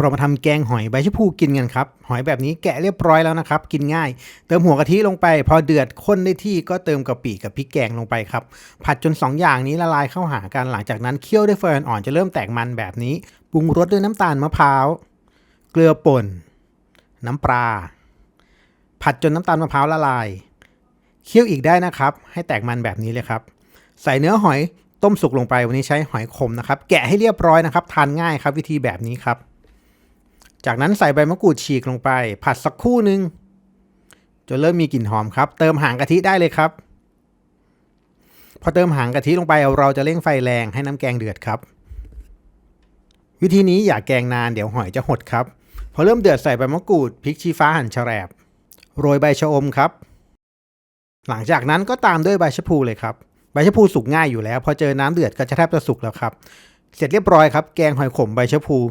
เรามาทำแกงหอยใบชะพูกินกันครับ หอยแบบนี้แกะเรียบร้อยแล้วนะครับ กินง่าย เติมหัวกะทิลงไป พอเดือดข้นได้ที่ก็เติมกะปิกับพริกแกงลงไปครับ ผัดจน 2 อย่างนี้ละลายเข้าหากัน หลังจากนั้นเคี่ยวด้วยไฟอ่อนจะเริ่มแตกมันแบบนี้ ปรุงรสด้วยน้ำตาลมะพร้าว เกลือป่น น้ำปลา ผัดจนน้ำตาลมะพร้าวละลาย เคี่ยวอีกได้นะครับ ให้แตกมันแบบนี้เลยครับ ใส่เนื้อหอยต้มสุกลงไป วันนี้ใช้หอยขมนะครับ แกะให้เรียบร้อยนะครับ ทานง่ายครับวิธีแบบนี้ครับ จากนั้นใส่ใบมะกรูดฉีกลงไป ผัดสักครู่หนึ่งจนเริ่มมีกลิ่นหอมครับ เติมหางกะทิได้เลยครับ พอเติมหางกะทิลงไปเราจะเร่งไฟแรงให้น้ำแกงเดือดครับ วิธีนี้อย่าแกงนานเดี๋ยวหอยจะหดครับ พอเริ่มเดือดใส่ใบมะกรูดพริกชี้ฟ้าหั่นแฉลบโรยใบชะอมครับ หลังจากนั้นก็ตามด้วยใบชะพูเลยครับ ใบชะพูสุกง่ายอยู่แล้ว พอเจอน้ำเดือดก็จะแทบจะสุกแล้วครับ เสร็จเรียบร้อยครับ แกงหอยขมใบชะพู